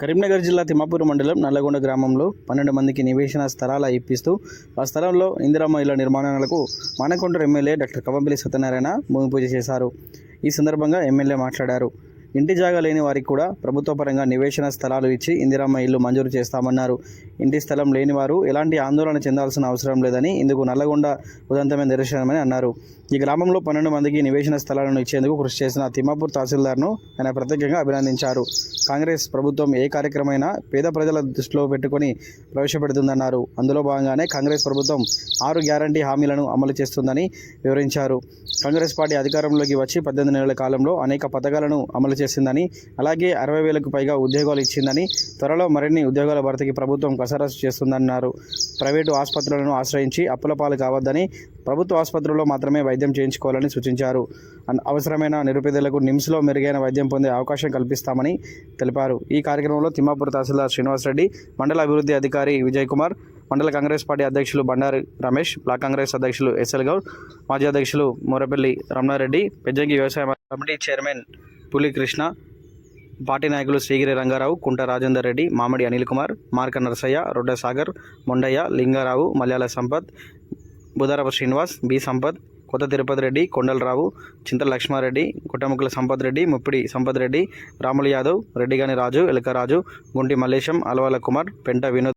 కరీంనగర్ జిల్లా తిమ్మాపూర్ మండలం నల్లగొండ గ్రామంలో పన్నెండు మందికి నివేశన స్థలాల ఇప్పిస్తూ ఆ స్థలంలో ఇందిరమ్మ ఇళ్ళ నిర్మాణాలకు మానకొండ ఎమ్మెల్యే డాక్టర్ కవంపల్లి సత్యనారాయణ భూమి పూజ చేశారు. ఈ సందర్భంగా ఎమ్మెల్యే మాట్లాడారు. ఇంటి జాగా లేని వారికి కూడా ప్రభుత్వ పరంగా నివేశన స్థలాలు ఇచ్చి ఇందిరమ్మ ఇల్లు మంజూరు చేస్తామన్నారు. ఇంటి స్థలం లేని వారు ఎలాంటి ఆందోళన చెందాల్సిన అవసరం లేదని ఇందుకు నల్లగొండ ఉదంతమైన నిరసనమని అన్నారు. ఈ గ్రామంలో పన్నెండు మందికి నివేశన స్థలాలను ఇచ్చేందుకు కృషి చేసిన తిమ్మాపూర్ తహసీల్దార్ను ఆయన ప్రత్యేకంగా అభినందించారు. కాంగ్రెస్ ప్రభుత్వం ఏ కార్యక్రమైనా పేద ప్రజల దృష్టిలో పెట్టుకొని ప్రవేశపెడుతుందన్నారు. అందులో భాగంగానే కాంగ్రెస్ ప్రభుత్వం ఆరు గ్యారంటీ హామీలను అమలు చేస్తుందని వివరించారు. కాంగ్రెస్ పార్టీ అధికారంలోకి వచ్చి పద్దెనిమిది నెలల కాలంలో అనేక పథకాలను అమలు చేసిందని అలాగే అరవై వేలకు పైగా ఉద్యోగాలు ఇచ్చిందని త్వరలో మరిన్ని ఉద్యోగాల భర్తీకి ప్రభుత్వం కసరత్తు చేస్తుందన్నారు. ప్రైవేటు ఆసుపత్రులను ఆశ్రయించి అప్పుల పాలు కావద్దని ప్రభుత్వ ఆసుపత్రుల్లో మాత్రమే వైద్యం చేయించుకోవాలని సూచించారు. అన్- అవసరమైన నిరుపేదలకు నిమ్స్లో మెరుగైన వైద్యం పొందే అవకాశం కల్పిస్తామని తెలిపారు. ఈ కార్యక్రమంలో తిమ్మాపూర్ తహసీల్దార్ శ్రీనివాసరెడ్డి మండల అభివృద్ధి అధికారి విజయ్ కుమార్ మండల కాంగ్రెస్ పార్టీ అధ్యక్షులు బండారి రమేష్ బ్లాక్ కాంగ్రెస్ అధ్యక్షులు ఎస్ఎల్ గౌడ్ మాజీ అధ్యక్షులు మూరపల్లి రమణారెడ్డి పెద్దంగి వ్యవసాయ కమిటీ చైర్మన్ పులికృష్ణ పార్టీ నాయకులు శ్రీగిరి రంగారావు కుంట రాజేందర్ రెడ్డి మామిడి అనిల్ కుమార్ మార్క నరసయ్య రొడ్డ సాగర్ మొండయ్య లింగారావు మలయాళ సంపత్ బుధారప శ్రీనివాస్ బి సంపత్ కొత్త తిరుపతి రెడ్డి కొండలరావు చింతల లక్ష్మారెడ్డి కుట్టముక్కల సంపత్ రెడ్డి ముప్పిడి సంపత్ రెడ్డి రాములు యాదవ్ రెడ్డిగాని రాజు ఎలకరాజు గుంటి మల్లేశం అలవాల కుమార్ పెంట వినోద్